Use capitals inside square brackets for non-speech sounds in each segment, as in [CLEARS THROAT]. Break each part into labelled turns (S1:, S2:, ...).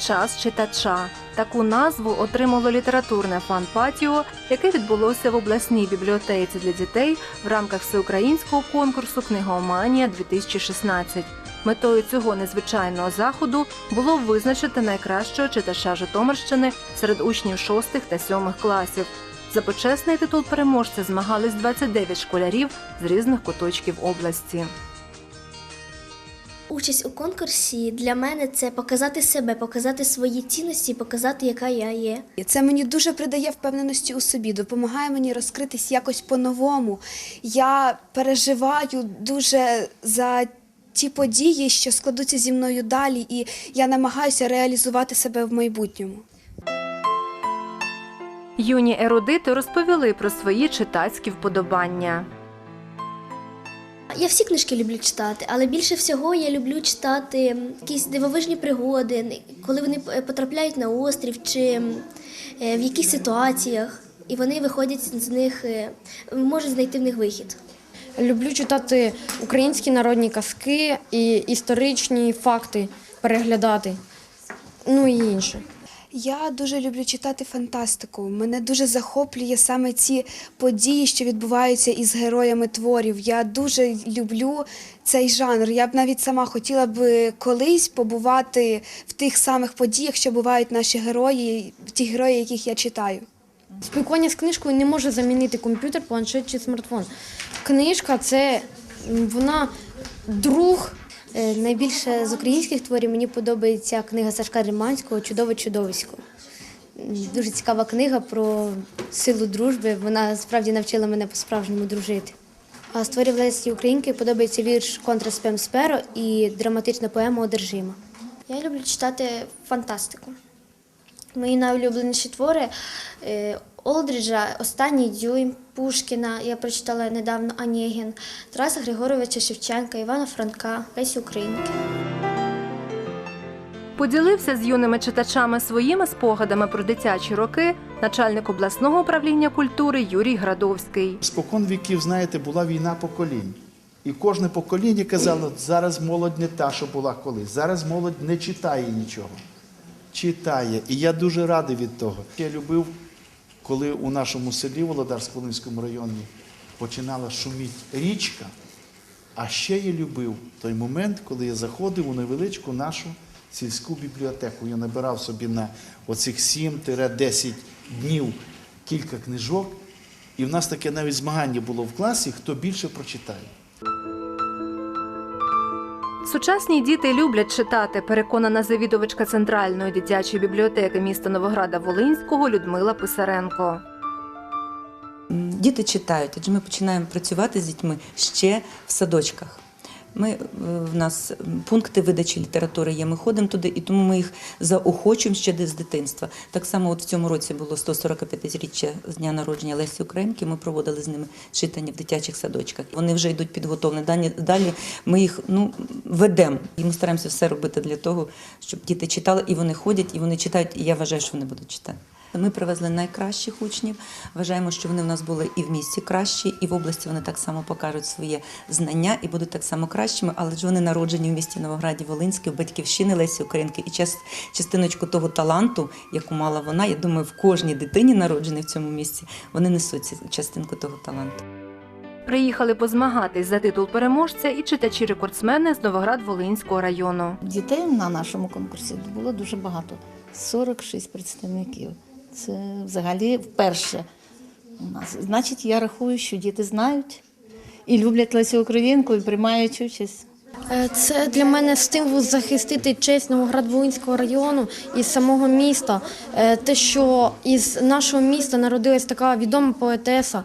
S1: Час читача. Таку назву отримало літературне фан-патіо, яке відбулося в обласній бібліотеці для дітей в рамках всеукраїнського конкурсу Книгооманія 2016. Метою цього незвичайного заходу було визначити найкращого читача Житомирщини серед учнів 6 та 7 класів. За почесний титул переможця змагались 29 школярів з різних куточків області.
S2: Участь у конкурсі для мене це показати себе, показати свої цінності, показати, яка я є.
S3: І Це мені дуже придає впевненості у собі, допомагає мені розкритись якось по-новому. Я переживаю дуже за ті події, що складуться зі мною далі, і я намагаюся реалізувати себе в майбутньому.
S1: Юні ерудити розповіли про свої читацькі вподобання.
S2: Я всі книжки люблю читати, але більше всього я люблю читати якісь дивовижні пригоди, коли вони е, потрапляють на острів чи е, в якихось ситуаціях, і вони виходять з них, е, можуть знайти в них вихід.
S4: Люблю читати українські народні казки і історичні факти переглядати. Ну і інше.
S3: Я дуже люблю читати фантастику. Мене дуже захоплює саме ці події, що відбуваються із героями творів. Я дуже люблю цей жанр. Я б навіть сама хотіла б колись побувати в тих самих подіях, що бувають наші герої, ті герої, яких я читаю.
S4: Спілкування з книжкою не може замінити комп'ютер, планшет чи смартфон. Книжка це вона друг.
S5: Е, Найбільше з українських творів мені подобається книга Сашка Риманського Чудове чудовисько. Дуже цікава книга про силу дружби. Вона справді навчила мене по-справжньому дружити. А з творів Лесі Українки подобається вірш Контра спем сперо і драматична поема Одержима.
S2: Я люблю читати фантастику. Мої найулюбленіші твори е, Олдріджа, Останній дюйм, Пушкіна. Я прочитала недавно Онегін, Тараса Григоровича Шевченка, Івана Франка, Лесі Українки.
S1: Поділився з юними читачами своїми спогадами про дитячі роки начальник обласного управління культури Юрій Градовський.
S6: Спокон віків, знаєте, була війна поколінь. І кожне покоління казало, зараз молодь не та, що була колись. Зараз молодь не читає нічого. Читає. І я дуже радий від того. Я любив, коли у нашому селі Володарсько-Волинському районі починала шуміти річка. А ще я любив той момент, коли я заходив у невеличку нашу сільську бібліотеку. Я набирав собі на оцих 7-10 днів кілька книжок. І в нас таке навіть змагання було в класі, хто більше прочитає.
S1: Сучасні діти люблять читати, переконана завідувачка центральної дитячої бібліотеки міста Новограда Волинського Людмила Писаренко.
S7: Діти читають, адже ми починаємо працювати з дітьми ще в садочках. Ми, е, в нас пункти видачі літератури є, ми ходимо туди, і тому ми їх заохочуємо ще десь з дитинства. Так само от в цьому році було 145-річчя з дня народження Лесі Українки, ми проводили з ними читання в дитячих садочках. Вони вже йдуть підготовлені. Далі, далі ми їх ну, ведемо. І ми стараємося все робити для того, щоб діти читали, і вони ходять, і вони читають, і я вважаю, що вони будуть читати. Ми привезли найкращих учнів. Вважаємо, що вони в нас були і в місті кращі, і в області вони так само покажуть своє знання і будуть так само кращими. Але ж вони народжені в місті Новограді Волинській, в батьківщини Лесі Українки. І час, частиночку того таланту, яку мала вона, я думаю, в кожній дитині, народженій в цьому місці, вони несуть частинку того таланту.
S1: Приїхали позмагатись за титул переможця і читачі-рекордсмени з Новоград-Волинського району.
S8: Дітей на нашому конкурсі було дуже багато 46 представників. Це взагалі вперше у нас. Значить, я рахую, що діти знають і люблять Лесю Українку і приймають участь.
S4: Е, Це для мене стимул захистити честь Новоград-Волинського району і самого міста. Е, Те, що із нашого міста народилась така відома поетеса,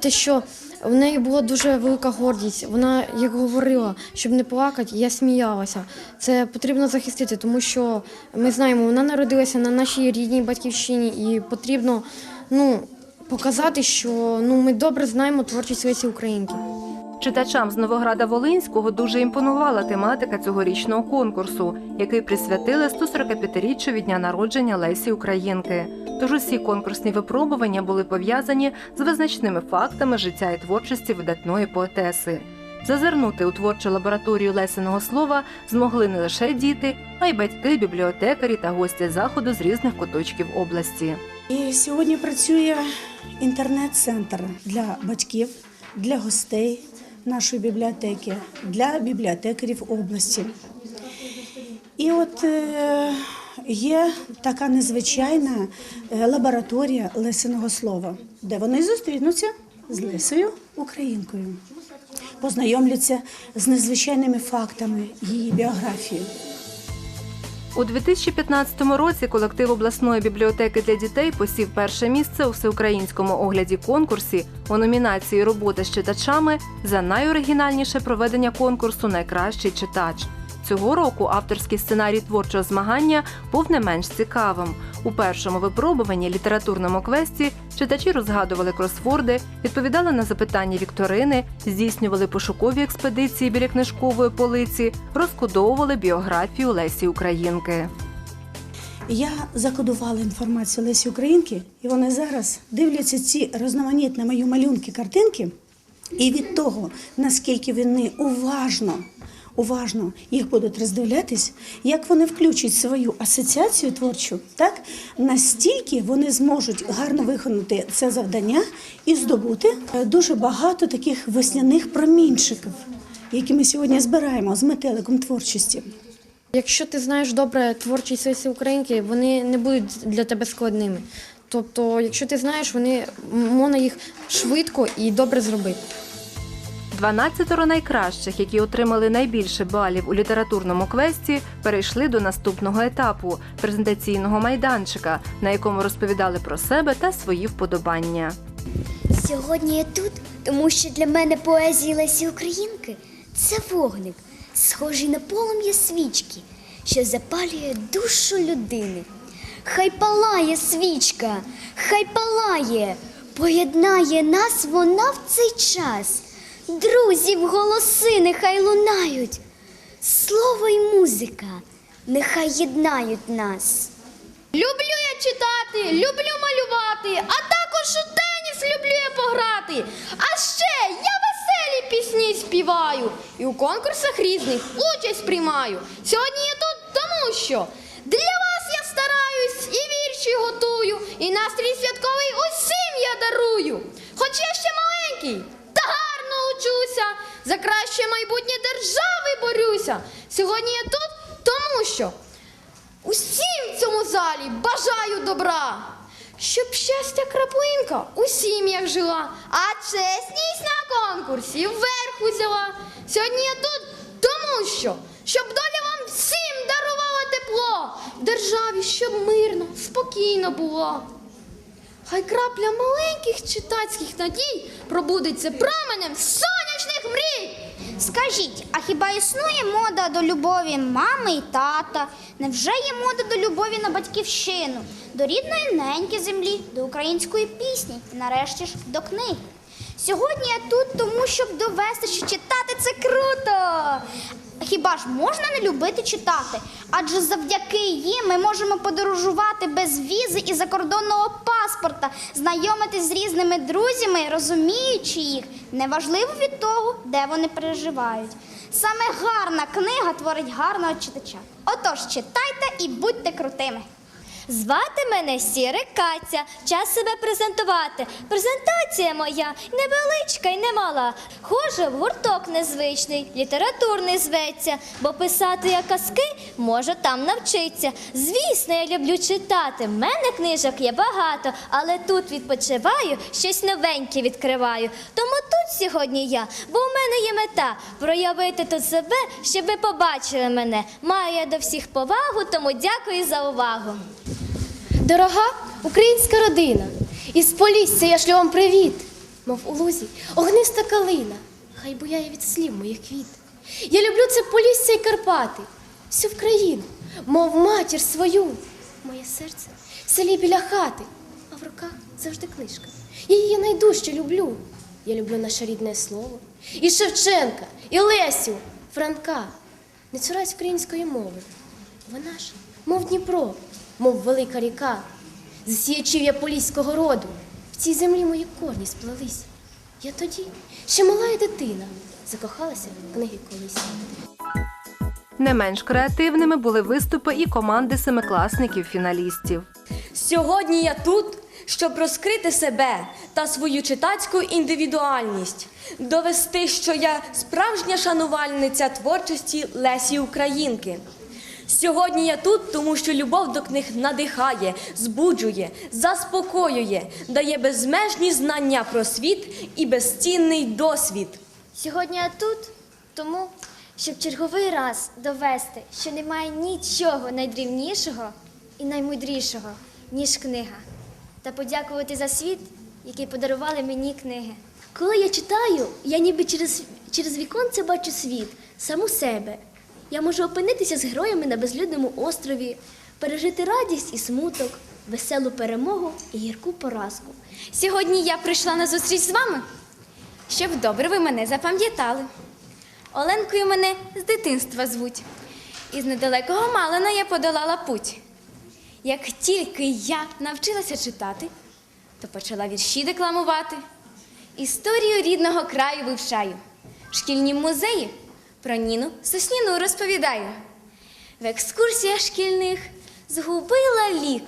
S4: те, що в неї була дуже велика гордість. Вона як говорила, щоб не плакати, я сміялася. Це потрібно захистити, тому що ми знаємо, вона народилася на нашій рідній батьківщині, і потрібно ну, показати, що ну, ми добре знаємо творчість Лесі Українки.
S1: Читачам з Новограда Волинського дуже імпонувала тематика цьогорічного конкурсу, який присвятили 145-річчю від дня народження Лесі Українки. Тож усі конкурсні випробування були пов'язані з визначними фактами життя і творчості видатної поетеси. Зазирнути у творчу лабораторію лесеного слова змогли не лише діти, а й батьки, бібліотекарі та гості заходу з різних куточків області.
S9: І сьогодні працює інтернет-центр для батьків, для гостей нашої бібліотеки, для бібліотекарів області. І от е, є така незвичайна е, лабораторія лисиного слова, де вони зустрінуться з Лесею Українкою, познайомляться з незвичайними фактами її біографії.
S1: У 2015 році колектив обласної бібліотеки для дітей посів перше місце у всеукраїнському огляді конкурсі у номінації Робота з читачами за найоригінальніше проведення конкурсу Найкращий читач. Цього року авторський сценарій творчого змагання був не менш цікавим. У першому випробуванні літературному квесті читачі розгадували кросворди, відповідали на запитання вікторини, здійснювали пошукові експедиції біля книжкової полиці, розкодовували біографію Лесі Українки.
S9: Я закодувала інформацію Лесі Українки, і вони зараз дивляться ці різноманітні мої малюнки, картинки, і від того, наскільки вони уважно, уважно їх будуть роздивлятись, як вони включать свою асоціацію творчу, так настільки вони зможуть гарно виконати це завдання і здобути е, дуже багато таких весняних промінчиків, які ми сьогодні збираємо з метеликом творчості.
S4: Якщо ти знаєш добре творчість Лесі Українки, вони не будуть для тебе складними. Тобто, якщо ти знаєш, вони можна їх швидко і добре зробити.
S1: 12 найкращих, які отримали найбільше балів у літературному квесті, перейшли до наступного етапу презентаційного майданчика, на якому розповідали про себе та свої вподобання.
S10: Сьогодні я тут, тому що для мене поезія Лесі Українки це вогник, схожий на полум'я свічки, що запалює душу людини. Хай палає свічка, хай палає, поєднає нас вона в цей час. Друзів голоси нехай лунають, слово й музика нехай єднають нас.
S4: Люблю я читати, люблю малювати, а також у теніс люблю я пограти. А ще я веселі пісні співаю і у конкурсах різних участь приймаю. Сьогодні я тут тому, що для вас я стараюсь і вірші готую, і настрій святковий усім я дарую. Хоч я ще маленький, учуся, за краще майбутнє держави борюся. Сьогодні я тут тому, що Усім в цьому залі бажаю добра, щоб щастя краплинка у сім'ях жила, а чесність на конкурсі вверх узяла. Сьогодні я тут тому, що щоб доля вам всім дарувала тепло, державі, щоб мирно, спокійно було. Хай крапля маленьких читацьких надій пробудеться променем сонячних мрій.
S11: Скажіть, а хіба існує мода до любові мами і тата? Невже є мода до любові на батьківщину, до рідної неньки землі, до української пісні і нарешті ж до книг? Сьогодні я тут, тому щоб довести, що читати це круто. Хіба ж можна не любити читати? Адже завдяки їм ми можемо подорожувати без візи і закордонного паспорта, знайомитись з різними друзями, розуміючи їх, неважливо від того, де вони переживають. Саме гарна книга творить гарного читача. Отож, читайте і будьте крутими.
S10: Звати мене Сіре Катя. Час себе презентувати. Презентація моя невеличка й немала. Хожу в гурток незвичний, літературний зветься, бо писати я казки можу там навчитися. Звісно, я люблю читати. В мене книжок є багато, але тут відпочиваю, щось новеньке відкриваю. Тому тут сьогодні я, бо в мене є мета проявити тут себе, щоб ви побачили мене. Маю я до всіх повагу, тому дякую за увагу.
S12: Дорога українська родина, із Полісся я шлю вам привіт, мов у лузі огниста калина, хай буяє від слів моїх квіт. Я люблю це Полісся й Карпати, всю в країну, мов матір свою. Моє серце в селі біля хати, а в руках завжди книжка. Я її найдужче люблю. Я люблю наше рідне слово. І Шевченка, і Лесю, Франка. Не цурайся української мови. Вона ж, мов Дніпро, мов велика ріка. З сіячів я поліського роду. В цій землі мої корні сплелись. Я тоді ще мала й дитина,
S2: закохалася в книги колись.
S1: Не менш креативними були виступи і команди семикласників-фіналістів.
S13: Сьогодні я тут, щоб розкрити себе та свою читацьку індивідуальність, довести, що я справжня шанувальниця творчості Лесі Українки. Сьогодні я тут, тому що любов до книг надихає, збуджує, заспокоює, дає безмежні знання про світ і безцінний досвід.
S2: Сьогодні я тут тому, щоб черговий раз довести, що немає нічого найдрівнішого і наймудрішого, ніж книга, та подякувати за світ, який подарували мені книги. Коли я читаю, я ніби через, через віконце бачу світ, саму себе. Я можу опинитися з героями на безлюдному острові, пережити радість і смуток, веселу перемогу і гірку поразку.
S13: Сьогодні я прийшла на зустріч з вами, щоб добре ви мене запам'ятали. Оленкою мене з дитинства звуть. Із недалекого Малина я подолала путь. Як тільки я навчилася читати, то почала вірші декламувати. Історію рідного краю вивчаю. В шкільнім музеї про Ніну Сосніну розповідаю. В екскурсіях шкільних згубила лік,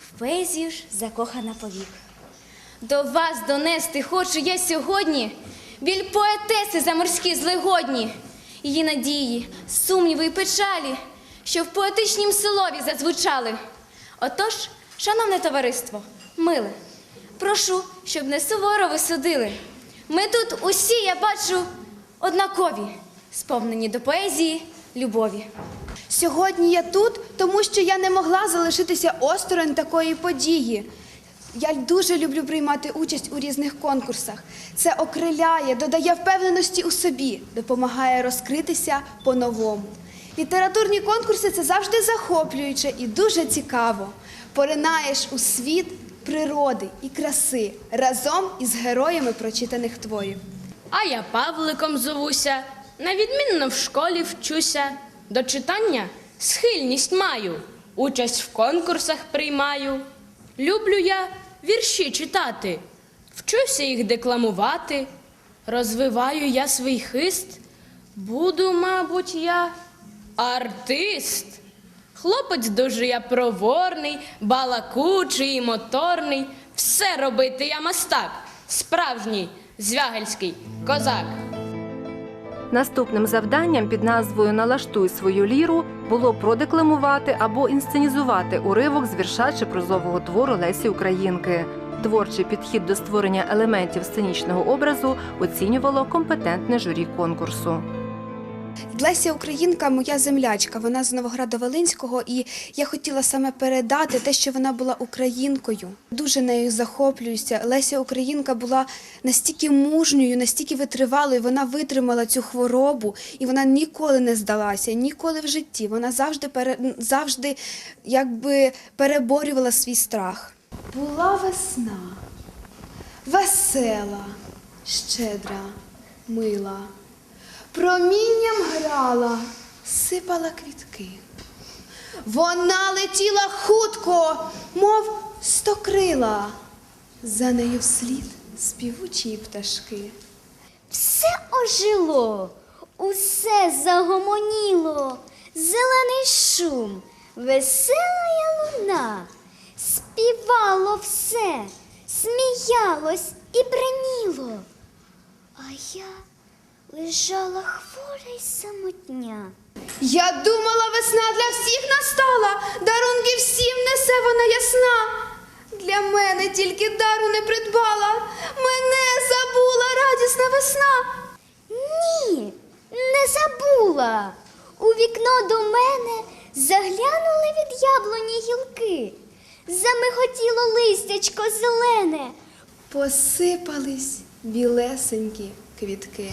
S13: в поезію ж закохана повік. До вас донести хочу я сьогодні біль поетеси заморські злегодні, її надії, сумніви й печалі, що в поетичнім слові зазвучали. Отож, шановне товариство, миле, прошу, щоб не суворо ви судили. Ми тут усі, я бачу, однакові, сповнені до поезії, любові.
S3: Сьогодні я тут, тому що я не могла залишитися осторонь такої події. Я дуже люблю приймати участь у різних конкурсах. Це окриляє, додає впевненості у собі, допомагає розкритися по-новому. Літературні конкурси це завжди захоплююче і дуже цікаво. Поринаєш у світ природи і краси разом із героями прочитаних творів.
S14: А я Павликом зовуся, на відмінно в школі вчуся. До читання схильність маю, участь в конкурсах приймаю. Люблю я вірші читати, вчуся їх декламувати, розвиваю я свій хист, буду, мабуть, я артист. Хлопець дуже я проворний, балакучий і моторний. Все робити я мастак, справжній звягельський козак.
S1: Наступним завданням під назвою Налаштуй свою ліру було продекламувати або інсценізувати уривок з вірша чи прозового твору Лесі Українки. Творчий підхід до створення елементів сценічного образу оцінювало компетентне журі конкурсу.
S3: Леся Українка моя землячка, вона з Новограда-Волинського, і я хотіла саме передати те, що вона була українкою. Дуже нею захоплююся. Леся Українка була настільки мужньою, настільки витривалою. Вона витримала цю хворобу, і вона ніколи не здалася, ніколи в житті. Вона завжди пере, завжди якби переборювала свій страх. Була весна, весела, щедра, мила. Промінням грала, сипала квітки. Вона летіла хутко, мов стокрила. За нею вслід співучі пташки.
S15: Все ожило, усе загомоніло, зелений шум, весела луна, співало все, сміялось і браніло. А я лежала хвора й самотня.
S3: Я думала, весна для всіх настала, дарунки всім несе вона ясна. Для мене тільки дару не придбала, мене забула радісна весна.
S15: Ні, не забула. У вікно до мене заглянули від яблуні гілки. Замиготіло листячко зелене.
S3: Посипались білесенькі квітки.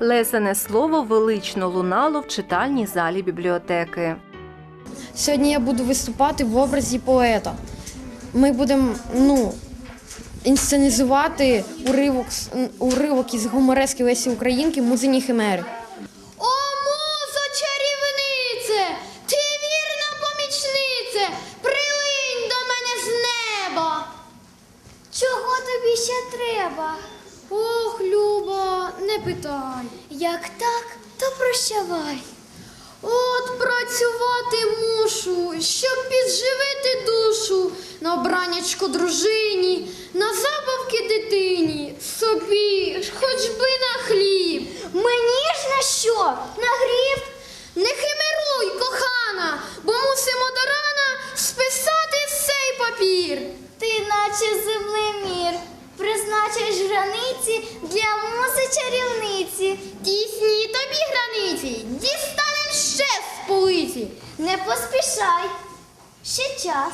S1: Лесене слово велично лунало в читальній залі бібліотеки.
S16: Сьогодні я буду виступати в образі поета. Ми будемо ну, інсценізувати уривок, уривок із гуморески Лесі Українки Музині Химери.
S4: О, музо чарівнице, ти вірна помічнице, прилинь до мене з неба.
S10: Чого тобі ще треба?
S4: Ох, Люба, питай.
S10: Як так, то прощавай.
S4: От працювати мушу, щоб підживити душу на обранячку дружині, на забавки дитині, собі, хоч би на хліб.
S10: Мені ж на що? На гріб?
S4: Не химеруй, кохана, бо мусимо до рана списати цей папір.
S10: Ти наче землемір. Призначиш границі для музи чарівниці.
S4: Тісні тобі границі, дістанем ще з полиці.
S10: Не поспішай. Ще час.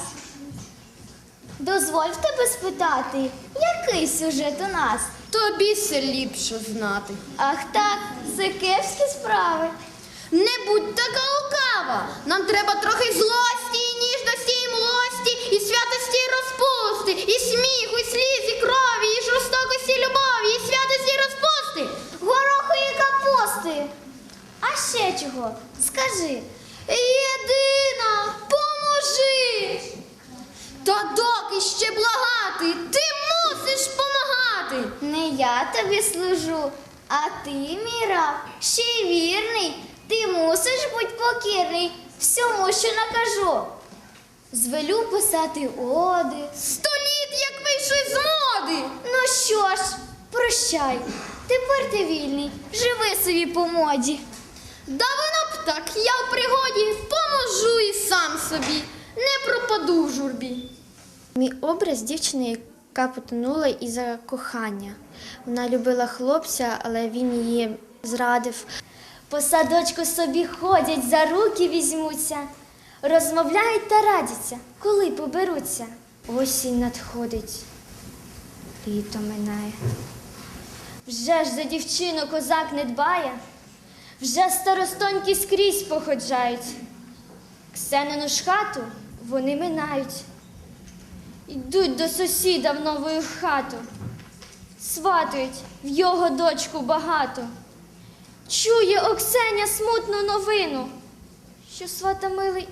S10: Дозволь тебе спитати, який сюжет у нас?
S4: Тобі все ліпше знати.
S10: Ах так, це кепські справи.
S4: Не будь така лукава. Нам треба трохи злості, і ніжності, і млості, і святості, і розпусти, і сміху, і сліз, і крові, і жорстокості, і любові, і святості, і розпусти.
S10: Гороху і капусти. А ще чого? Скажи.
S4: Єдина, поможи. Та доки ще благати, ти мусиш помагати.
S10: Не я тобі служу, а ти, мій раб, ще й вірний. Ти мусиш бути покірний всьому, що накажу. Звелю писати оди.
S4: Сто літ, як вийшли з моди.
S10: Ну що ж, прощай. Тепер ти вільний, живи собі по моді.
S4: Да воно б так, я в пригоді поможу і сам собі, не пропаду в журбі.
S2: Мій образ дівчини, яка потонула із-за кохання. Вона любила хлопця, але він її зрадив.
S10: По садочку собі ходять, за руки візьмуться, розмовляють та радяться, коли поберуться.
S2: Осінь надходить, літо минає.
S10: Вже ж за дівчину козак не дбає, вже старостоньки скрізь походжають. Ксенину ж хату вони минають. Йдуть до сусіда в нову хату, сватують в його дочку багато. Чує Оксеня смутну новину, що свата милий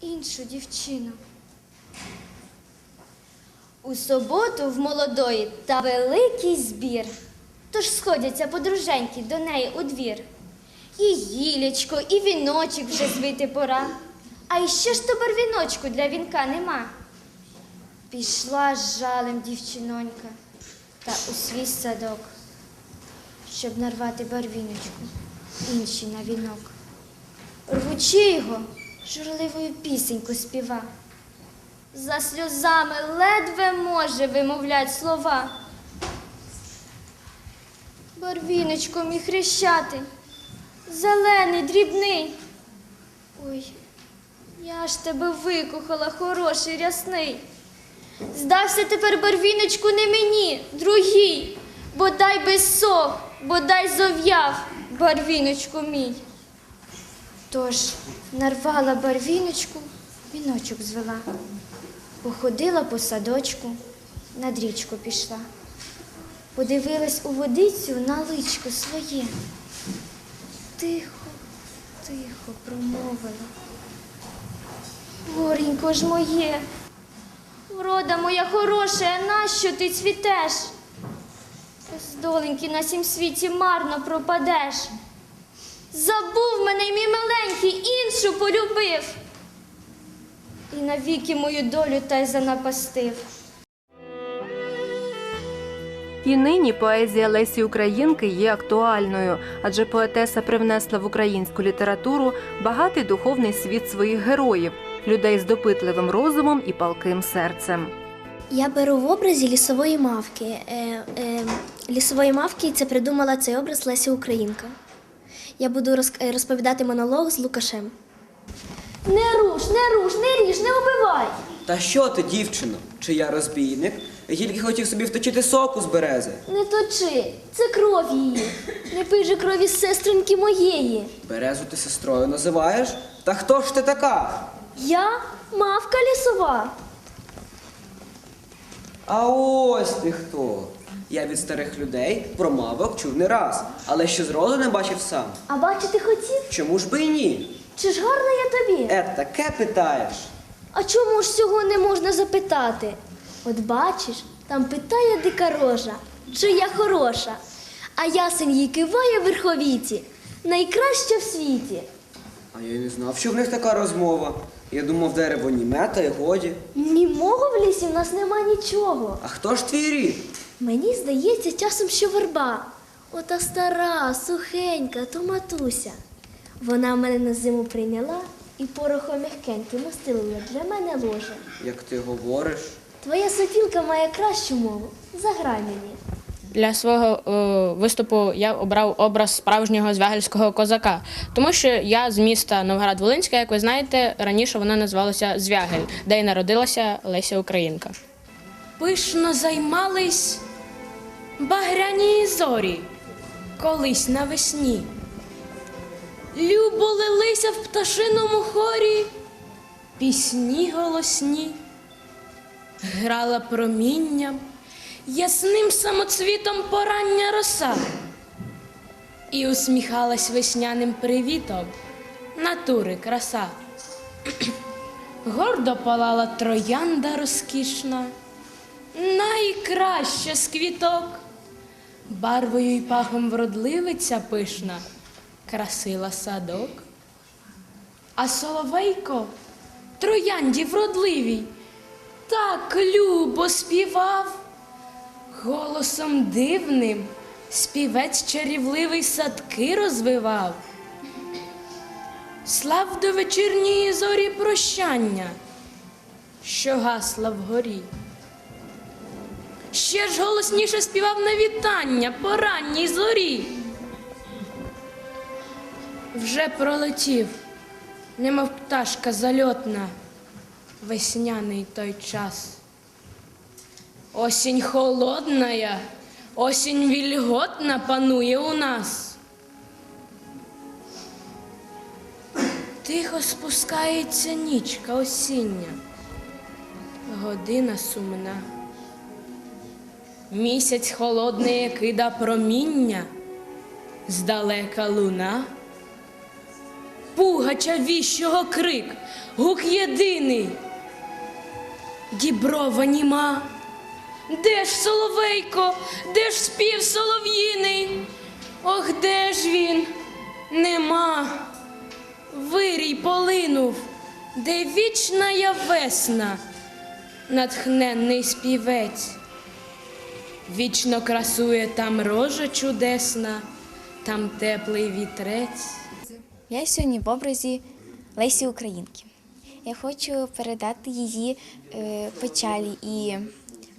S10: іншу дівчину. У суботу в молодої та великий збір. Тож сходяться подруженьки до неї у двір. І гілячко, і віночок вже звити пора. А і що ж то барвіночку для вінка нема? Пішла з жалем дівчинонька та у свій садок, щоб нарвати барвіночку, інші на вінок. Рвучи його, журливою пісеньку співа. За сльозами ледве може вимовлять слова. Барвіночко мій хрещатий, зелений, дрібний. Ой, я ж тебе викохала, хороший, рясний. Здався тепер барвіночку не мені, другій, бодай би сох, бодай зов'яв барвіночку мій. Тож нарвала барвіночку, віночок звела. Походила по садочку, над річку пішла. Подивилась у водицю на личко своє. Тихо, тихо промовила. Горенько ж моє, врода моя хороша, нащо ти цвітеш? Здоленьки на сім світі марно пропадеш. Забув мене, й мій миленький, іншу полюбив. І навіки мою долю та й занапастив.
S1: І нині поезія Лесі Українки є актуальною, адже поетеса привнесла в українську літературу багатий духовний світ своїх героїв, людей з допитливим розумом і палким серцем.
S2: Я беру в образі лісової мавки. Е, е, лісової мавки це придумала цей образ Лесі Українка. Я буду е, розповідати монолог з Лукашем.
S10: Не руш, не руш, не ріж, не убивай.
S17: Та що ти, дівчино? Чи я розбійник? Я тільки хотів собі вточити соку з берези.
S2: Не точи, це кров її. Не пий же крові сестринки моєї.
S17: Березу ти сестрою називаєш? Та хто ж ти така?
S2: Я мавка лісова.
S17: А ось ти хто. Я від старих людей про мавок чув не раз, але ще зроду не бачив сам.
S2: А бачити хотів?
S17: Чому ж би і ні?
S2: Чи ж гарна я тобі?
S17: Е, таке питаєш.
S2: А чому ж цього не можна запитати? От бачиш, там питає дика рожа, чи я хороша, а ясень їй киває в верховіті, найкраща в світі.
S17: А я й не знав, що в них така розмова. Я думав, дерево німе, та й годі.
S2: Німого в лісі в нас нема нічого.
S17: А хто ж твій рід?
S2: Мені здається часом, що верба. Ота стара, сухенька, то матуся. Вона мене на зиму прийняла і порохом м'якеньким настелила для мене ложе.
S17: Як ти говориш?
S2: Твоя Софілка має кращу мову. Заграй мені.
S14: Для свого е, виступу я обрав образ справжнього звягельського козака, тому що я з міста Новгород-Волинська, як ви знаєте, раніше воно називалося Звягель, де й народилася Леся Українка. Пишно займались багряні зорі колись навесні. Любо лилися в пташиному хорі пісні голосні, грала промінням ясним самоцвітом порання роса і усміхалась весняним привітом натури краса. [CLEARS THROAT] Гордо палала троянда розкішна, найкраща з квіток, барвою й пахом вродливиця пишна, красила садок. А соловейко троянді вродливій так любо співав. Голосом дивним співець чарівливий садки розвивав. Слав до вечірньої зорі прощання, що гасла вгорі. Ще ж голосніше співав на вітання по ранній зорі. Вже пролетів, немов пташка зальотна, весняний той час. Осінь холодная, осінь вільготна панує у нас. Тихо спускається нічка осіння, година сумна. Місяць холодний кида проміння, здалека луна. Пугача віщого крик, гук єдиний, діброва німа. Де ж соловейко, де ж спів солов'їний? Ох, де ж він? Нема. Вирій полинув, де вічна я весна, натхненний співець. Вічно красує там рожа чудесна, там теплий вітрець.
S18: Я сьогодні в образі Лесі Українки. Я хочу передати її е, печалі і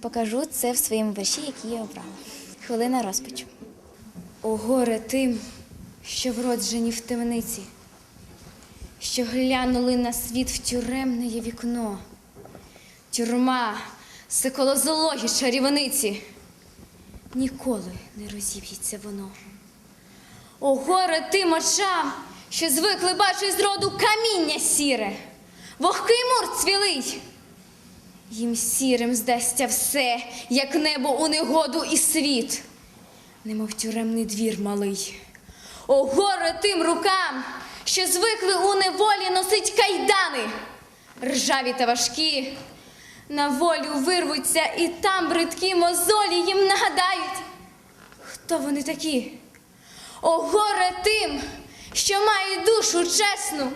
S18: покажу це в своєму вірші, який я обрала. Хвилина розпачу.
S13: О горе тим, що вроджені в темниці, що глянули на світ в тюремне вікно. Тюрма, сиколозологі чарівниці. Ніколи не розіб'ється воно. О, горе тим очам, що звикли бачити з роду каміння сіре, вогкий мур цвілий. Їм сірим здасться все, як небо у негоду і світ, немов тюремний двір малий. О, горе тим рукам, що звикли у неволі носить кайдани, ржаві та важкі, на волю вирвуться, і там бридкі мозолі їм нагадають, хто вони такі. О, горе тим, що мають душу чесну,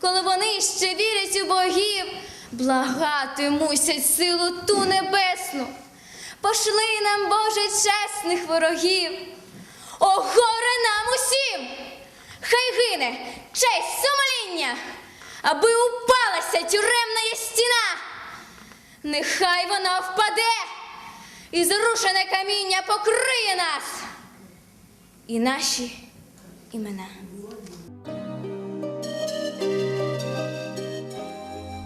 S13: коли вони ще вірять у богів, благати мусять силу ту небесну. Пошли нам, Боже, чесних ворогів. О, горе нам усім! Хай гине честь сумління, аби упалася тюремна стіна. Нехай вона впаде, і зрушене каміння покриє нас і наші імена.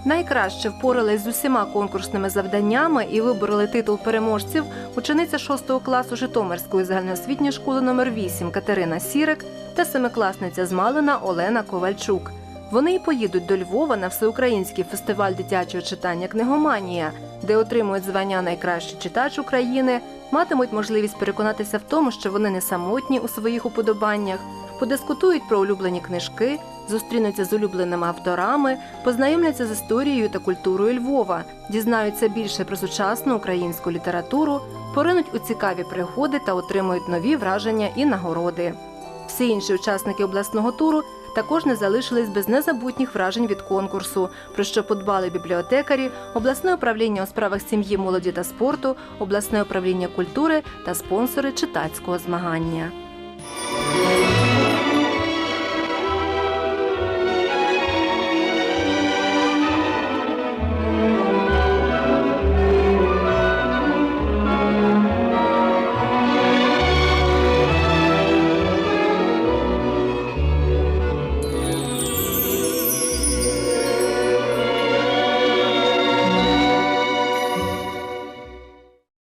S1: Найкраще впорались з усіма конкурсними завданнями і вибороли титул переможців учениця 6 класу Житомирської загальноосвітньої школи номер 8 Катерина Сірик та семикласниця з Малина Олена Ковальчук. Вони й поїдуть до Львова на всеукраїнський фестиваль дитячого читання Книгоманія, де отримують звання найкращий читач України, матимуть можливість переконатися в тому, що вони не самотні у своїх уподобаннях, подискутують про улюблені книжки, зустрінуться з улюбленими авторами, познайомляться з історією та культурою Львова, дізнаються більше про сучасну українську літературу, поринуть у цікаві пригоди та отримують нові враження і нагороди. Всі інші учасники обласного туру також не залишились без незабутніх вражень від конкурсу, про що подбали бібліотекарі, обласне управління у справах сім'ї, молоді та спорту, обласне управління культури та спонсори читацького змагання.